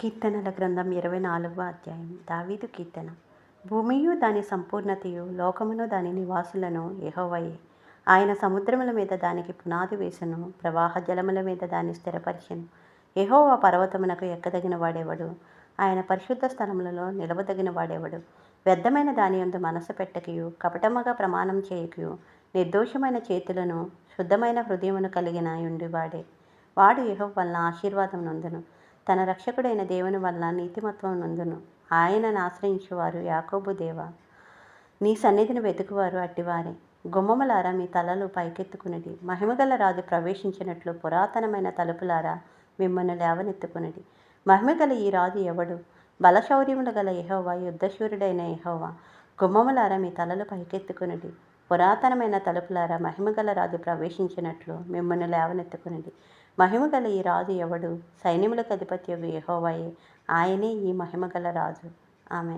కీర్తనల గ్రంథం ఇరవై నాలుగవ అధ్యాయం. దావీదు కీర్తన. భూమియు దాని సంపూర్ణతయు లోకమును దాని నివాసులను ఎహోవయే ఆయన సముద్రముల మీద దానికి పునాది వేసును ప్రవాహ జలముల మీద దాన్ని స్థిరపరిచెను. ఎహోవ పర్వతమునకు ఎక్కదగిన వాడేవాడు? ఆయన పరిశుద్ధ స్థలములలో నిలవదగిన వాడేవాడు? వ్యర్థమైన దాని యందు మనసు పెట్టకయు కపటముగా ప్రమాణం చేయకయు నిర్దోషమైన చేతులను శుద్ధమైన హృదయమును కలిగిన ఉండివాడే వాడు యెహోవా వలన ఆశీర్వాదం నొందును. తన రక్షకుడైన దేవుని వల్ల నీతిమత్వం నందును. ఆయనను ఆశ్రయించువారు యాకోబు దేవ. నీ సన్నిధిని వెతుకువారు అట్టివారే. గుమ్మములారా మీ తలలు పైకెత్తుకునిది. మహిమగల రాజు ప్రవేశించినట్లు పురాతనమైన తలుపులారా మిమ్మల్ని లేవనెత్తుకునిది. మహిమగల ఈ రాజు ఎవడు? బలశౌర్యములు గల యెహోవా యుద్ధశూరుడైన యెహోవా. గుమ్మములారా మీ తలలు పైకెత్తుకునిది. పురాతనమైన తలుపులారా మహిమగల రాజు ప్రవేశించినట్లు మిమ్మల్ని లేవనెత్తుకునిడి. మహిమగల ఈ రాజు ఎవడు? సైన్యములకు అధిపత్యగు యెహోవాయే. ఆయనే ఈ మహిమగల రాజు. ఆమె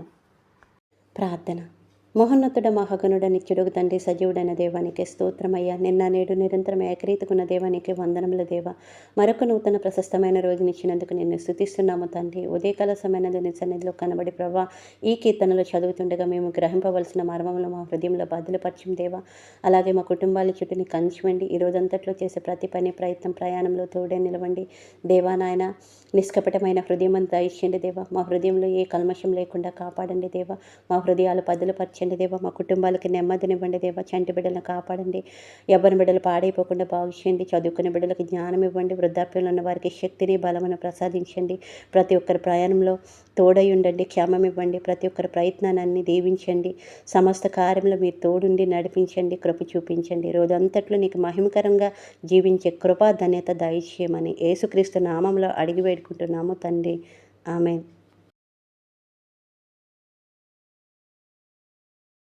ప్రార్థన. మహోన్నతుడ మహాగణుడ నిత్యుడుగు తండ్రి సజీవుడైన దేవానికి స్తోత్రమయ్యా. నిన్న నేడు నిరంతరం ఏకరీతికున్న దేవానికి వందనముల దేవ. మరొక నూతన ప్రశస్తమైన రోజునిచ్చినందుకు నిన్ను స్థుతిస్తున్నాము తండ్రి. ఉదయకాల సమయనందు నీ సన్నిధిలో కనబడి ప్రభా ఈ కీర్తనలు చదువుతుండగా మేము గ్రహింపవలసిన మర్మములు మా హృదయంలో బదులుపరచం దేవా. అలాగే మా కుటుంబాల చుట్టూని కంచివండి. ఈ రోజంతట్లో చేసే ప్రతి పని ప్రయత్నం ప్రయాణంలో తోడే నిలవండి. దేవా నాయన నిష్కపటమైన హృదయం అంతా ఇచ్చండి దేవా. మా హృదయంలో ఏ కల్మషం లేకుండా కాపాడండి దేవా. మా హృదయాలు పదులుపరచండి దేవా మా కుటుంబాలకి నెమ్మదినివ్వండి దేవా చంటి బిడ్డలను కాపాడండి. ఎవరి బిడ్డలు పాడైపోకుండా బాగు చేయండి చదువుకునే బిడ్డలకు జ్ఞానం ఇవ్వండి. వృద్ధాప్యంలో ఉన్న వారికి శక్తిని బలమును ప్రసాదించండి. ప్రతి ఒక్కరి ప్రయాణంలో తోడై ఉండండి. క్షేమం ఇవ్వండి. ప్రతి ఒక్కరి ప్రయత్నాన్ని దీవించండి. సమస్త కార్యంలో మీరు తోడుండి నడిపించండి. కృప చూపించండి. రోజంతట్లో నీకు మహిమకరంగా జీవించే కృపా ధన్యత దయచేయమని యేసుక్రీస్తు నామంలో అడిగి వేడుకుంటున్నాము తండ్రి. ఆమె